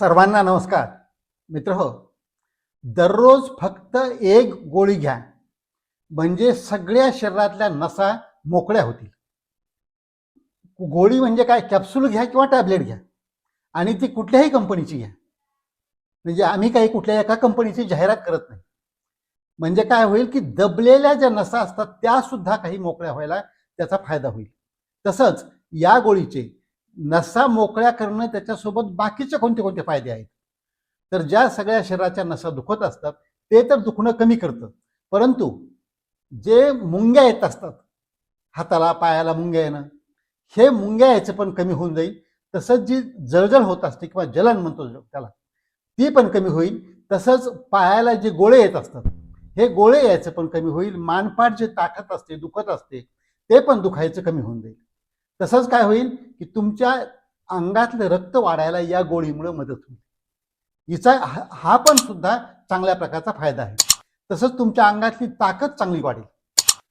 सर्वांना नमस्कार. मित्र हो दररोज फक्त एक गोळी घ्या. म्हणजे सगळ्या शरीरातल्या नसा मोकळ्या होतील. गोळी म्हणजे काय? कॅप्सूल घ्या किंवा टॅबलेट घ्या. आणि ती कुठल्याही कंपनीची घ्या. म्हणजे आम्ही काही कुठल्या एका कंपनीची जाहिरात करत नाही. म्हणजे काय होईल की दबलेल्या ज्या नसा असतात त्या सुद्धा काही मोकळ्या व्हायला त्याचा फायदा होईल. तसंच या गोळीचे नसा मोकळ्या करणं त्याच्यासोबत बाकीचे कोणते कोणते फायदे आहेत? तर ज्या सगळ्या शरीराच्या नसा दुखत असतात ते तर दुखणं कमी करतं. परंतु जे मुंग्या येत असतात हाताला पायाला मुंग्या येणं हे मुंग्या याचं पण कमी होऊन जाईल. तसंच जी जळजळ होत असते किंवा जलन म्हणतो त्याला ती पण कमी होईल. तसंच पायाला जे गोळे येत असतात हे गोळे यायचं पण कमी होईल. मानपाट जे ताकत असते दुखत असते ते पण दुखायचं कमी होऊन जाईल. तसंच काय होईल की तुमच्या अंगातलं रक्त वाढायला या गोळीमुळे मदत होईल. हिचा हा हा पण सुद्धा चांगल्या प्रकारचा फायदा आहे. तसंच तुमच्या अंगातली ताकद चांगली वाढेल.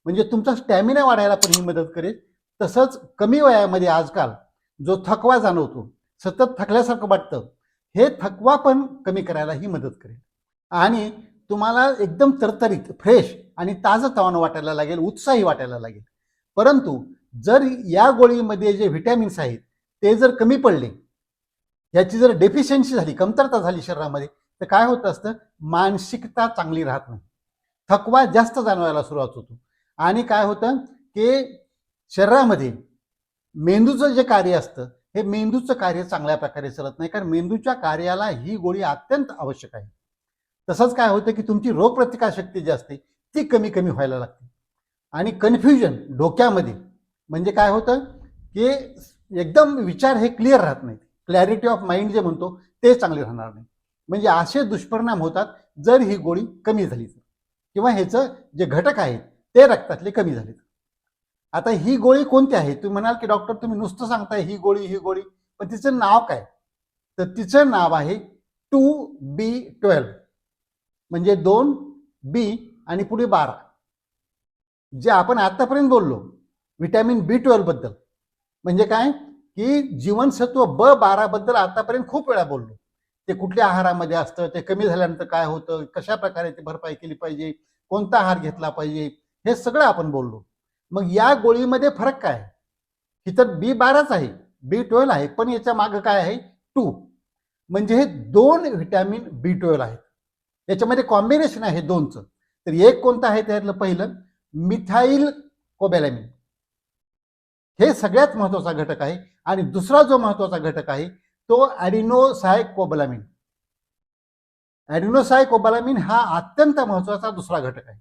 म्हणजे तुमचा स्टॅमिना वाढायला पण ही मदत करेल. तसंच कमी वयामध्ये आजकाल जो थकवा जाणवतो सतत थकल्यासारखं वाटतं हे थकवा पण कमी करायला ही मदत करेल. आणि तुम्हाला एकदम तरतरीत फ्रेश आणि ताजं तवानं वाटायला लागेल उत्साही वाटायला लागेल. परंतु जर या गोळीमध्ये जे व्हिटॅमिन्स आहेत ते जर कमी पडले याची जर डेफिशियन्सी झाली कमतरता झाली शरीरामध्ये तर काय होत असतं? मानसिकता चांगली राहत नाही. थकवा जास्त जाणवायला सुरुवात होतो. आणि काय होतं? की शरीरामध्ये मेंदूचं जे कार्य असतं हे मेंदूचं कार्य चांगल्या प्रकारे चालत नाही कारण मेंदूच्या कार्याला ही गोळी अत्यंत आवश्यक आहे. तसंच काय होतं की तुमची रोगप्रतिकारशक्ती जी असते ती कमी कमी व्हायला लागते. आणि कन्फ्युजन डोक्यामध्ये म्हणजे काय होतं की एकदम विचार हे क्लिअर राहत नाहीत. क्लॅरिटी ऑफ माइंड जे म्हणतो ते चांगले राहणार नाही. म्हणजे असे दुष्परिणाम होतात जर ही गोळी कमी झाली तर. किंवा ह्याचं जे घटक आहेत ते रक्तातले कमी झाले तर. आता ही गोळी कोणती आहे? तुम्ही म्हणाल की डॉक्टर तुम्ही नुसतं सांगताय ही गोळी ही गोळी. पण तिचं नाव काय? तर तिचं नाव आहे टू बी ट्वेल्व. म्हणजे दोन बी आणि पुढे बारा. जे आपण आतापर्यंत बोललो व्हिटॅमिन बी बद्दल. म्हणजे काय? की जीवनसत्व ब बाराबद्दल आतापर्यंत खूप वेळा बोललो. ते कुठल्या आहारामध्ये असतं? ते कमी झाल्यानंतर काय होतं? कशा प्रकारे ते भरपाई केली पाहिजे? कोणता आहार घेतला पाहिजे? हे सगळं आपण बोललो. मग या गोळीमध्ये फरक काय? ही तर बी बाराच आहे. बी ट्वेल्व आहे. पण याच्या मागं काय आहे? टू म्हणजे हे दोन व्हिटॅमिन बी ट्वेल्व आहेत. याच्यामध्ये कॉम्बिनेशन आहे दोनचं. तर एक कोणतं आहे त्यातलं पहिलं? मिथाईल कोबॅलॅमिन हे सगळ्यात महत्त्वाचा घटक आहे. आणि दुसरा जो महत्त्वाचा घटक आहे तो ॲडिनोसाय कोबलामिन. ॲडिनोसाय कोबलामिन हा अत्यंत महत्त्वाचा दुसरा घटक आहे.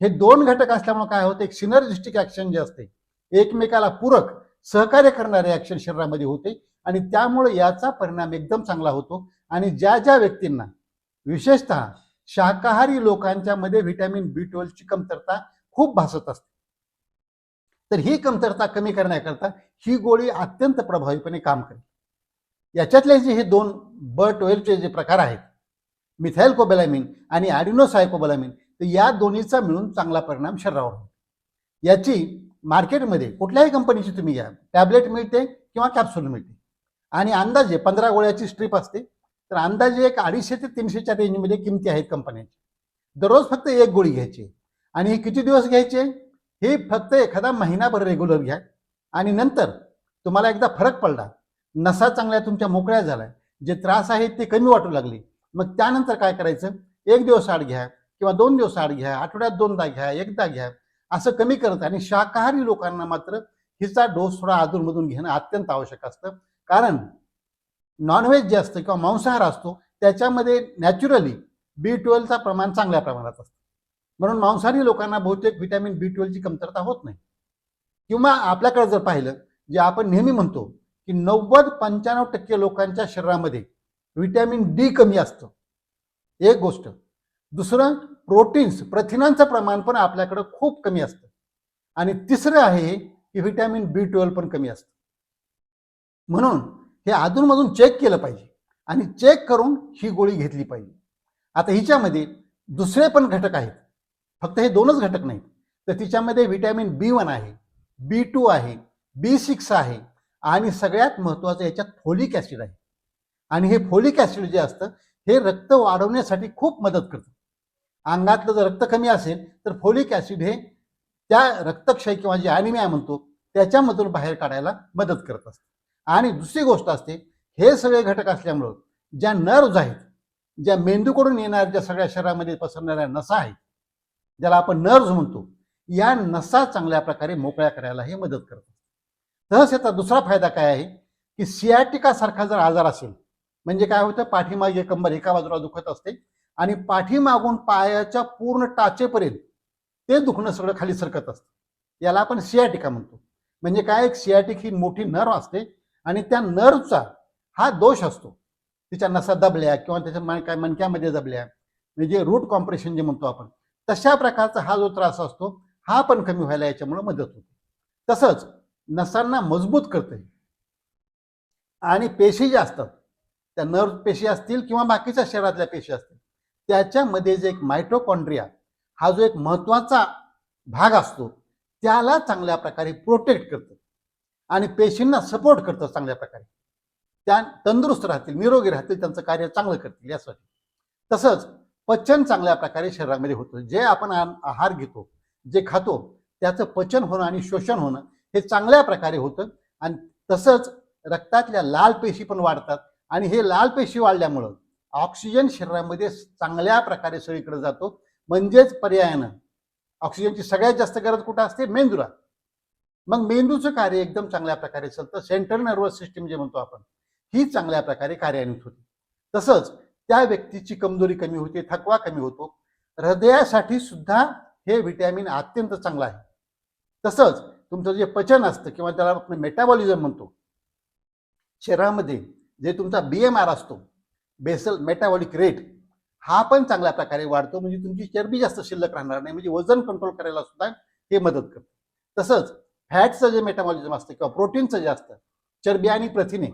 हे दोन घटक असल्यामुळे काय होतं? एक सिनर्जिस्टिक ऍक्शन जे असते एकमेकाला पूरक सहकार्य करणारे ऍक्शन शरीरामध्ये होते. आणि त्यामुळे याचा परिणाम एकदम चांगला होतो. आणि ज्या ज्या व्यक्तींना विशेषतः शाकाहारी लोकांच्या मध्ये व्हिटॅमिन बी ट्वेल्वची कमतरता खूप भासत असते. तर ही कमतरता कमी करण्याकरता ही गोळी अत्यंत प्रभावीपणे काम करेल. याच्यातले जे हे दोन ब ट्वेल्वचे जे प्रकार आहेत मिथाईल कोबेलामिन आणि ॲडिनोसायकोबॅलामिन तर या दोन्हीचा मिळून चांगला परिणाम शरीरावर होतो याची मार्केटमध्ये कुठल्याही कंपनीची तुम्ही घ्या टॅबलेट मिळते किंवा कॅप्सूल मिळते. आणि अंदाजे पंधरा गोळ्याची स्ट्रीप असते तर अंदाजे एक अडीचशे ते तीनशेच्या रेंजमध्ये किमती आहेत कंपन्यांची. दररोज फक्त एक गोळी घ्यायची आणि हे किती दिवस घ्यायचे? हे फक्त एखादा महिनाभर रेग्युलर घ्या. आणि नंतर तुम्हाला एकदा फरक पडला. नसा चांगल्या तुमच्या मोकळ्या झाल्या. जे त्रास आहेत ते कमी वाटू लागले. मग त्यानंतर काय करायचं? एक दिवस आड घ्या किंवा दोन दिवस आड घ्या आठवड्यात दोनदा घ्या एकदा घ्या. असं कमी करत आणि शाकाहारी लोकांना मात्र हिचा डोस थोडा अधूनमधून घेणं अत्यंत आवश्यक असतं. कारण नॉनव्हेज जे असतं किंवा मांसाहार असतो त्याच्यामध्ये नॅचरली बी ट्वेल्वचा प्रमाण चांगल्या प्रमाणात असतं. म्हणून मांसाहारी लोकांना बहुतेक व्हिटॅमिन बी ट्वेल्वची कमतरता होत नाही. किंवा आपल्याकडे जर पाहिलं जे आपण नेहमी म्हणतो की नव्वद पंच्याण्णव टक्के लोकांच्या शरीरामध्ये व्हिटॅमिन डी कमी असतं. एक गोष्ट. दुसरं प्रोटीन्स प्रथिनांचं प्रमाण पण आपल्याकडं खूप कमी असतं. आणि तिसरं आहे की व्हिटॅमिन बी ट्वेल्व पण कमी असतं. म्हणून हे अधूनमधून चेक केलं पाहिजे. आणि चेक करून ही गोळी घेतली पाहिजे. आता हिच्यामध्ये दुसरे पण घटक आहेत. फक्त हे दोनच घटक नाहीत. तर तिच्यामध्ये व्हिटॅमिन बी वन आहे बी टू आहे बी सिक्स आहे आणि सगळ्यात महत्त्वाचं याच्यात फोलिक ॲसिड आहे. आणि हे फोलिक ॲसिड जे असतं हे रक्त वाढवण्यासाठी खूप मदत करतं. अंगातलं जर रक्त कमी असेल तर फोलिक ॲसिड हे त्या रक्तक्षय किंवा जे ॲनिमिया म्हणतो त्याच्यामधून बाहेर काढायला मदत करत असते. आणि दुसरी गोष्ट असते हे सगळे घटक असल्यामुळं ज्या नर्व्ज आहेत ज्या मेंदूकडून येणाऱ्या ज्या सगळ्या शरीरामध्ये पसरणाऱ्या नसा आहेत ज्याला आपण नर्व्ज म्हणतो या नसा चांगल्या प्रकारे मोकळ्या करायला हे मदत करतात तसंच याचा दुसरा फायदा काय आहे की सियाटिकासारखा जर आजार असेल म्हणजे काय होतं पाठीमागे कंबर एका बाजूला दुखत असते आणि पाठीमागून पायाच्या पूर्ण टाचेपर्यंत ते दुखणं सगळं खाली सरकत असतं. याला आपण सियाटिका म्हणतो. म्हणजे काय एक सियाटिक ही मोठी नर्व असते आणि त्या नर्वचा हा दोष असतो. तिच्या नसा दबल्या किंवा त्याच्या मन काय मणक्यामध्ये दबल्या. म्हणजे रूट कॉम्प्रेशन जे म्हणतो आपण तशा प्रकारचा हा जो त्रास असतो हा पण कमी व्हायला याच्यामुळे मदत होते. तसंच नसांना मजबूत करते. आणि पेशी ज्या असतात त्या नर्व पेशी असतील किंवा बाकीच्या शरीरातल्या पेशी असतील त्याच्यामध्ये जे एक मायटोकॉन्ड्रिया हा जो एक महत्त्वाचा भाग असतो त्याला चांगल्या प्रकारे प्रोटेक्ट करतं. आणि पेशींना सपोर्ट करतं चांगल्या प्रकारे. त्या तंदुरुस्त राहतील निरोगी राहतील त्यांचं कार्य चांगलं करतील यासाठी. तसंच पचन चांगल्या प्रकारे शरीरामध्ये होतं. जे आपण आहार घेतो जे खातो त्याचं पचन होणं आणि शोषण होणं हे चांगल्या प्रकारे होतं. आणि तसंच रक्तातल्या लाल पेशी पण वाढतात. आणि हे लाल पेशी वाढल्यामुळं ऑक्सिजन शरीरामध्ये चांगल्या प्रकारे सगळीकडे जातो. म्हणजेच पर्यायानं ऑक्सिजनची सगळ्यात जास्त गरज कुठं असते? मेंदूला. मग मेंदूचं कार्य एकदम चांगल्या प्रकारे चालतं. सेंट्रल नर्वस सिस्टीम जे म्हणतो आपण ही चांगल्या प्रकारे कार्यान्वित होते. तसंच त्या व्यक्तीची कमजोरी कमी होते थकवा कमी होतो. हृदयासाठी सुद्धा हे व्हिटॅमिन अत्यंत चांगलं आहे. तसंच तुमचं जे पचन असतं किंवा त्याला आपण मेटाबॉलिझम म्हणतो शरीरामध्ये जे तुमचा बी एम आर असतो बेसल मेटाबॉलिक रेट हा पण चांगल्या प्रकारे वाढतो. म्हणजे तुमची चरबी जास्त शिल्लक राहणार नाही. म्हणजे वजन कंट्रोल करायला सुद्धा हे मदत करतं. तसंच फॅटचं जे मेटाबॉलिझम असतं किंवा प्रोटीनचं जे असतं चरबी आणि प्रथिने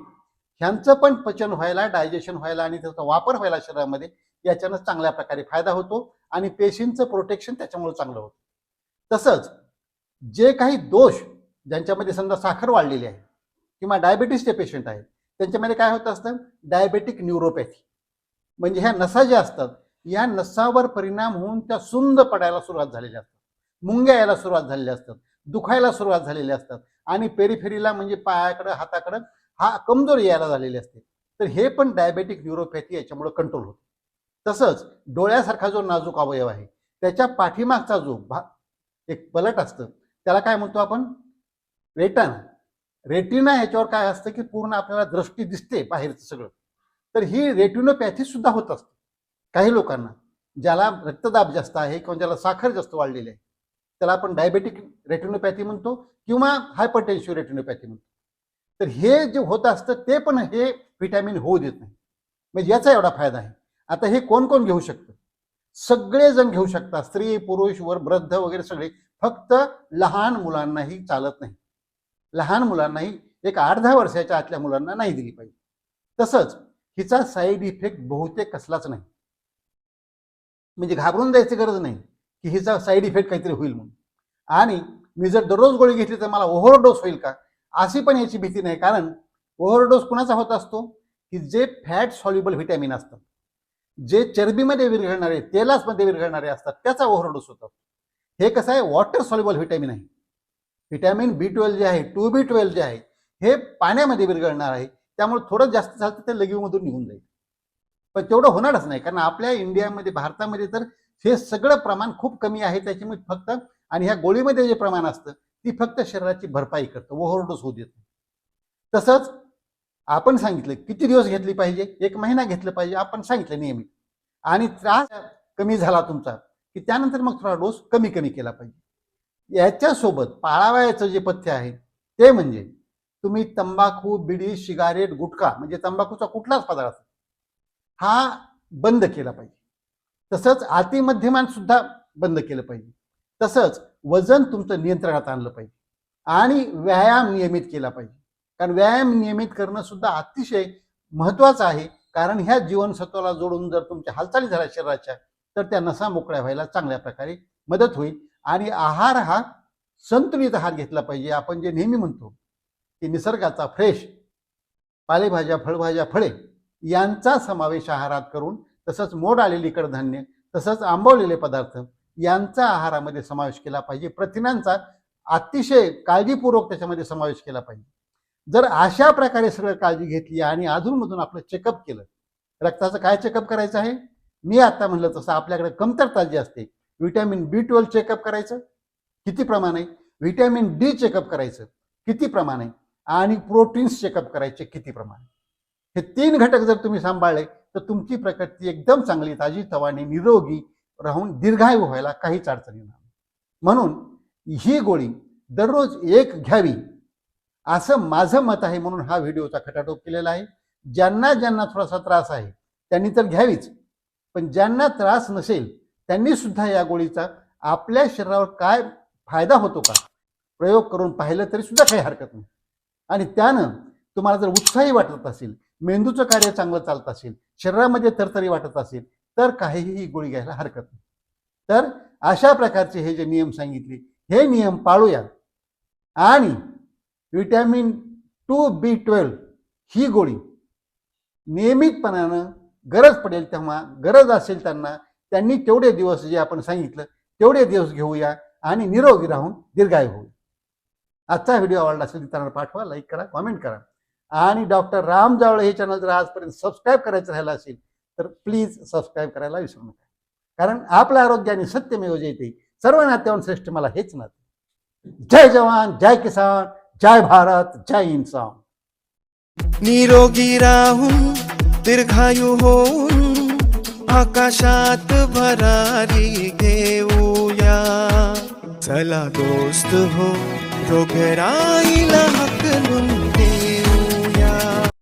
ह्यांचं पण पचन व्हायला डायजेशन व्हायला आणि त्याचा वापर व्हायला शरीरामध्ये याच्यानं चांगल्या प्रकारे फायदा होतो आणि पेशींचं प्रोटेक्शन त्याच्यामुळे चांगलं होतं. तसंच जे काही दोष ज्यांच्यामध्ये समजा साखर वाढलेली आहे किंवा डायबिटीसचे पेशंट आहेत त्यांच्यामध्ये काय होत असतं? डायबेटिक न्यूरोपॅथी म्हणजे ह्या नसा ज्या असतात या नसावर परिणाम होऊन त्या सुंद पडायला सुरुवात झालेल्या असतात. मुंग्या यायला सुरुवात झालेल्या असतात. दुखायला सुरुवात झालेल्या असतात. आणि पेरीफेरीला म्हणजे पायाकडं हाताकडं हा कमजोर यायला झालेली असते. तर हे पण डायबेटिक न्यूरोपॅथी याच्यामुळे कंट्रोल होतं. तसंच डोळ्यासारखा जो नाजूक अवयव आहे त्याच्या पाठीमागचा जो भा एक पलट असतं त्याला काय म्हणतो आपण? रेटाना रेटिना ह्याच्यावर काय असतं की पूर्ण आपल्याला दृष्टी दिसते बाहेरचं सगळं. तर ही रेटिनोपॅथी सुद्धा होत असते. काही लोकांना ज्याला रक्तदाब जास्त आहे किंवा ज्याला साखर जास्त वाढलेली आहे त्याला आपण डायबेटिक रेटिनोपॅथी म्हणतो किंवा हायपरटेन्शिव्ह रेटिनोपॅथी म्हणतो. तर हे जे होत असतं ते पण हे व्हिटॅमिन होऊ देत नाही. म्हणजे याचा एवढा फायदा आहे. आता हे कोण कोण घेऊ शकतं? सगळेजण घेऊ शकतात. स्त्री पुरुष वर वृद्ध वगैरे सगळे. फक्त लहान मुलांनाही चालत नाही. लहान मुलांनाही एक आठ दहा वर्षाच्या आतल्या मुलांना नाही दिली पाहिजे. तसंच हिचा साईड इफेक्ट बहुतेक कसलाच नाही. म्हणजे घाबरून जायची गरज नाही की हिचा साईड इफेक्ट काहीतरी होईल म्हणून. आणि मी जर दररोज गोळी घेतली तर मला ओव्हरडोस होईल का? अशी पण याची भीती नाही. कारण ओव्हरडोस कुणाचा होत असतो? की जे फॅट सॉल्युबल व्हिटॅमिन असतात. जे चरबीमध्ये विरघळणारे तेलासमध्ये विरघळणारे असतात त्याचा ओव्हरडोस होतो. हे कसं आहे? वॉटर सॉल्युबल व्हिटॅमिन आहे. व्हिटॅमिन बी ट्वेल्व जे आहे टू बी ट्वेल्व जे आहे हे पाण्यामध्ये विरघळणार आहे. त्यामुळे थोडं जास्त झालं तर ते लगीमधून निघून जाईल. पण तेवढं होणारच नाही. कारण आपल्या इंडियामध्ये भारतामध्ये तर हे सगळं प्रमाण खूप कमी आहे. त्याच्यामुळे फक्त आणि ह्या गोळीमध्ये जे प्रमाण असतं ती फक्त शरीराची भरपाई करतं ओव्हरडोस होऊ देत नाही. तसंच आपण सांगितलं किती दिवस घेतली पाहिजे? एक महिना घेतलं पाहिजे आपण सांगितलं नियमित आणि त्रास कमी झाला तुमचा की त्यानंतर मग थोडा डोस कमी कमी केला पाहिजे. याच्यासोबत पाळावयाचं जे पथ्य आहे ते म्हणजे तुम्ही तंबाखू बिडी सिगारेट गुटखा म्हणजे तंबाखूचा कुठलाच पदार्थ हा बंद केला पाहिजे. तसंच अतिमध्यमान सुद्धा बंद केलं पाहिजे. तसंच वजन तुमचं नियंत्रणात आणलं पाहिजे. आणि व्यायाम नियमित केला पाहिजे. कारण व्यायाम नियमित करणं सुद्धा अतिशय महत्वाचं आहे. कारण ह्या जीवनसत्वाला जोडून जर तुमच्या हालचाली झाल्या शरीराच्या तर त्या नसा मोकळ्या व्हायला चांगल्या प्रकारे मदत होईल. आणि आहार हा संतुलित आहार घेतला पाहिजे. आपण जे नेहमी म्हणतो की निसर्गाचा फ्रेश पालेभाज्या फळभाज्या फळे यांचा समावेश आहारात करून तसंच मोड आलेली कडधान्य तसंच आंबवलेले पदार्थ यांचा आहारामध्ये समावेश केला पाहिजे. प्रथिनांचा अतिशय काळजीपूर्वक त्याच्यामध्ये समावेश केला पाहिजे. जर अशा प्रकारे सगळं काळजी घेतली आणि अधूनमधून आपलं चेकअप केलं रक्ताचं काय चेकअप करायचं आहे? मी आता म्हणलं तसं आपल्याकडे कमतरता जी असते व्हिटॅमिन बी ट्वेल्व चेकअप करायचं किती प्रमाण आहे? व्हिटॅमिन डी चेकअप करायचं किती प्रमाण आहे? आणि प्रोटीन्स चेकअप करायचे किती प्रमाण आहे? हे तीन घटक जर तुम्ही सांभाळले तर तुमची प्रकृती एकदम चांगली ताजी तवानी निरोगी राहून दीर्घायू व्हायला काहीच अडचणी नाही. म्हणून ही गोळी दररोज एक घ्यावी असं माझं मत आहे म्हणून हा व्हिडिओचा खटाटोप केलेला आहे. ज्यांना ज्यांना थोडासा त्रास आहे त्यांनी तर घ्यावीच. पण ज्यांना त्रास नसेल त्यांनी सुद्धा या गोळीचा आपल्या शरीरावर काय फायदा होतो का? प्रयोग करून पाहिलं तरी सुद्धा काही हरकत नाही. आणि त्यानं तुम्हाला जर उत्साही वाटत असेल मेंदूचं कार्य चांगलं चालत असेल शरीरामध्ये तरतरी वाटत असेल तर काहीही ही गोळी घ्यायला हरकत नाही. तर अशा प्रकारचे हे जे नियम सांगितले हे नियम पाळूया. आणि विटॅमिन टू बी ट्वेल्व ही गोळी नियमितपणानं गरज पडेल तेव्हा गरज असेल त्यांना त्यांनी तेवढे दिवस जे आपण सांगितलं तेवढे दिवस घेऊया आणि निरोगी राहून दीर्घायू होऊ आजचा व्हिडिओ आवडला असेल तर त्यांना पाठवा लाईक करा कॉमेंट करा. आणि डॉक्टर राम जावळे हे चॅनल जर आजपर्यंत सबस्क्राईब करायचं राहिलं असेल तर प्लीज सबस्क्राईब करायला विसरू नका. कारण आपल्या आरोग्याने सत्यमेव जयते सर्व नात्यावर श्रेष्ठ मला हेच नाते. जय जवान जय किसान जय भारत जय इन्सान. निरोगी राहून दीर्घायू होऊन आकाशात भरारी घेऊया. चला दोस्त हो रोगराईला